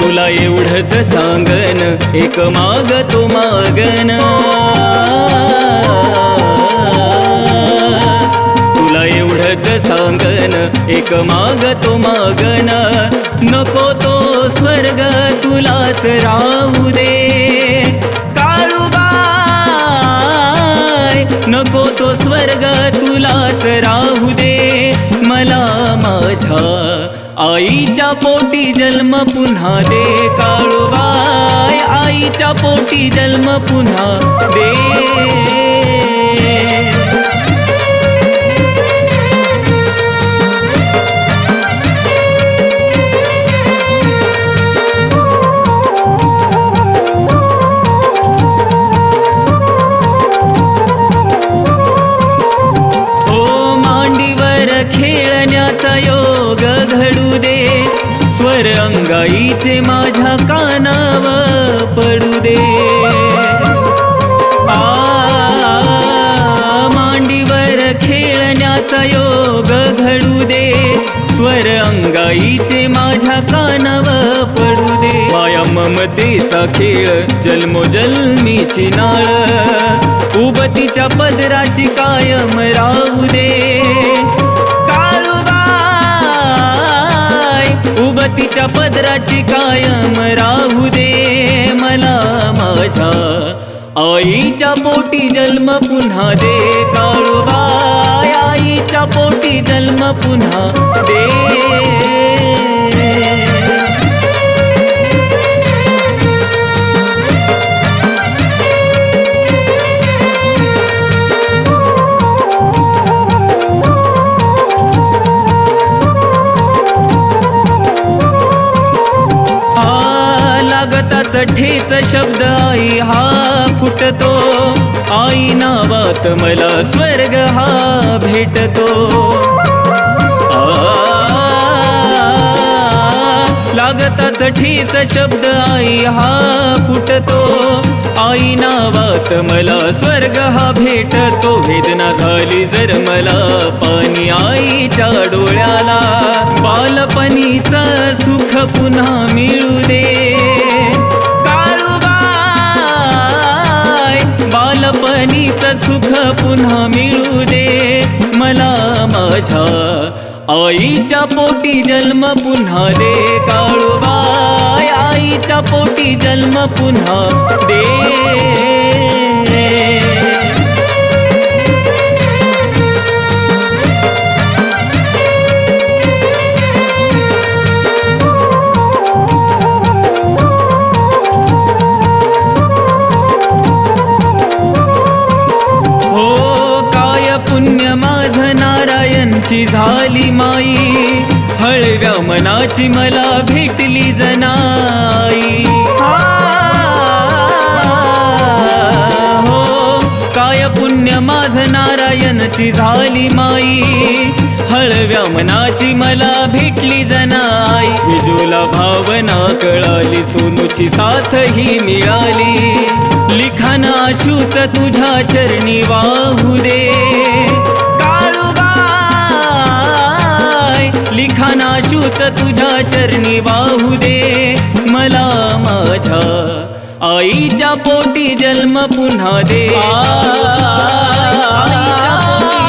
तुला एवढंच सांगन एक माग तो मागन. तुला एवढंच सांगन एक माग तो मागन. नको तो स्वर्ग तुलाच राहू दे. काळूबाय नको तो स्वर्ग तुलाच राहू दे. मला माझ्या आईच्या पोटी जन्म पुन्हा दे काळूबाय आईच्या पोटी जन्म पुन्हा दे. स्वर अंगाईचे माझ्या कानाव पडू दे. आ, मांडीवर खेळण्याचा योग घडू दे. स्वर अंगाईचे माझ्या कानाव पडू दे. माया ममतेचा खेळ जन्मोजन्मीची नाळ. उबतीच्या पदराची कायम रा पदराची कायम राहू दे मला माझ्या आईच्या पोटी जन्म पुन्हा दे काळूबाई. आईच्या पोटी जन्म पुन्हा दे. ठेच शब्द आई हा फुटतो. आई नावात मला स्वर्ग हा भेटतो. आ, लागताच ठेच शब्द आई हा फुटतो. आई नावात मला स्वर्ग हा भेटतो. वेदना झाली जर मला पाणी आईच्या डोळ्याला. बालपणीचं सुख पुन्हा मिळ पुन्हा मिळू दे. मला माझ्या आईच्या पोटी जन्म पुन्हा दे. काळूबाई आईच्या पोटी जन्म पुन्हा दे. झाली माई. हळव्या मनाची मला भेटली जनाई. हो काय पुण्य माझ नारायणची झाली माई. हळव्या मनाची मला भेटली जनाई. विजूला भावना कळाली सोनूची साथ ही मिळाली. लिखाना आशूच तुझ्या चरणी वाहू दे. लिखाण तुझ्या चरणी वाहू दे मला माझ्या आईच्या पोटी जन्म पुन्हा दे आईच्या पोटी जन्म पुन्हा दे